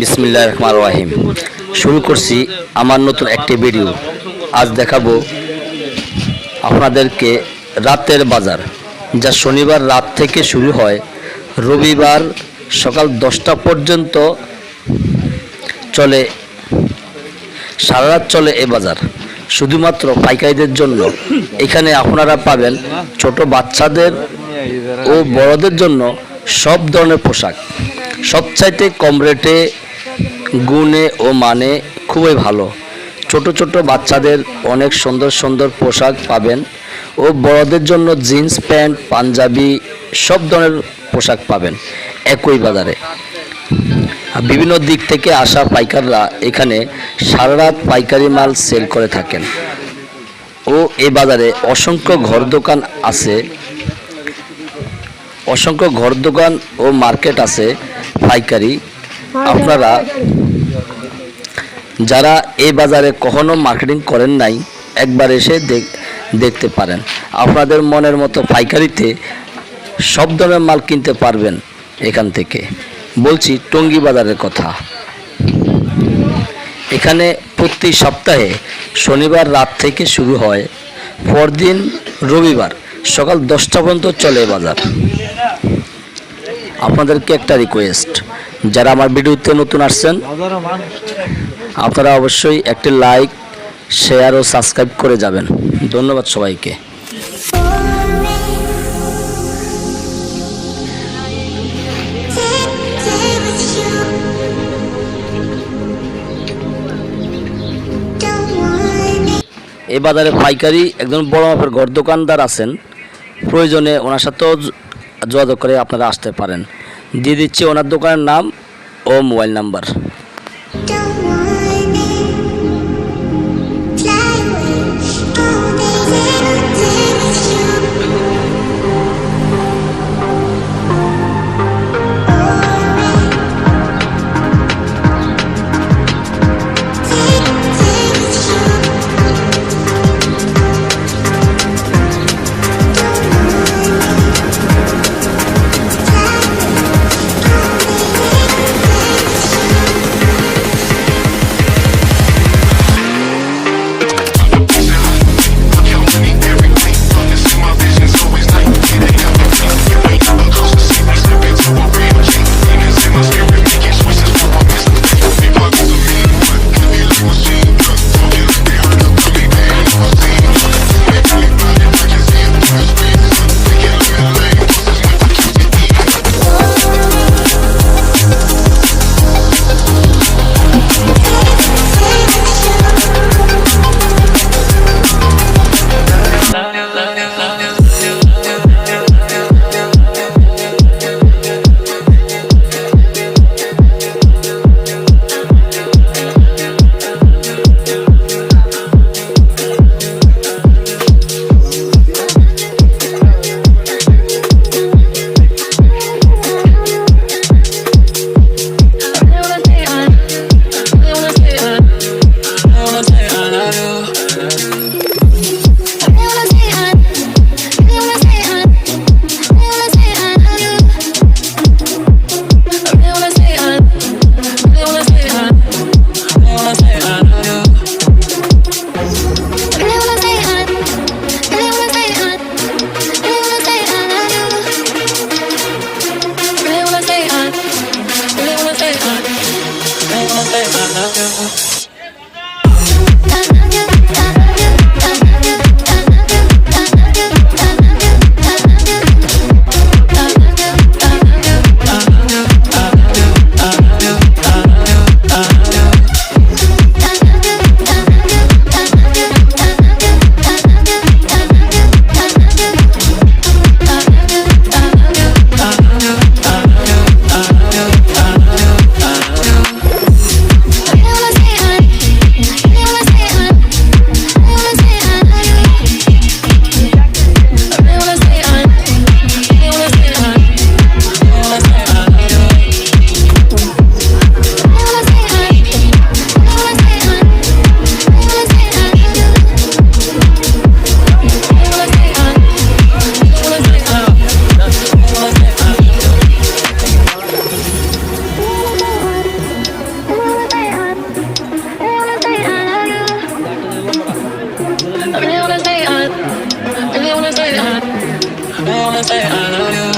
বিসমিল্লাহ রহমান রাহিম। শুরু করছি আমার নতুন একটি ভিডিও। আজ দেখাবো আপনাদেরকে রাতের বাজার, যা শনিবার রাত থেকে শুরু হয়। রবিবার সকাল দশটা পর্যন্ত চলে, সারা রাত চলে এ বাজার। শুধুমাত্র পাইকারিদের জন্য। এখানে আপনারা পাবেন ছোট বাচ্চাদের ও বড়দের জন্য সব ধরনের পোশাক। সবচাইতে কম রেটে গুণে ও মানে খুবই ভালো। ছোট ছোট বাচ্চাদের অনেক সুন্দর সুন্দর পোশাক পাবেন ও বড়দের জন্য জিন্স, প্যান্ট, পাঞ্জাবি সব ধরনের পোশাক পাবেন একই বাজারে। বিভিন্ন দিক থেকে আসা পাইকাররা এখানে সারা রাত পাইকারি মাল সেল করে থাকেন। ও এ বাজারে অসংখ্য ঘর দোকান আছে, অসংখ্য ঘর দোকান ও মার্কেট আছে। পাইকারি। আপনারা যারা এই বাজারে কখনো মার্কেটিং করেন নাই, একবার এসে দেখ- দেখতে পারেন। আপনাদের মনের মতো পাইকারিতে সব ধরনের মাল কিনতে পারবেন এখান থেকে। বলছি, টঙ্গী বাজারের কথা। এখানে প্রতি সপ্তাহে শনিবার রাত থেকে শুরু হয়, পরদিন রবিবার সকাল দশটা পর্যন্ত চলে বাজার। আপনাদেরকে একটা রিকোয়েস্ট যারা আমার ভিডিওতে নতুন আসছেন, আপনারা অবশ্যই একটি লাইক শেয়ার ও সাবস্ক্রাইব করে যাবেন। ধন্যবাদ সবাইকে। এ বাজারে পাইকারি একজন বড় মাপের ঘর দোকানদার আছেন। প্রয়োজনে ওনার সাথেও যোগাযোগ করে আপনারা আসতে পারেন। দিয়ে দিচ্ছি ওনার দোকানের নাম ও mobile number. I really wanna say I, I really wanna say I, I really wanna say I love you.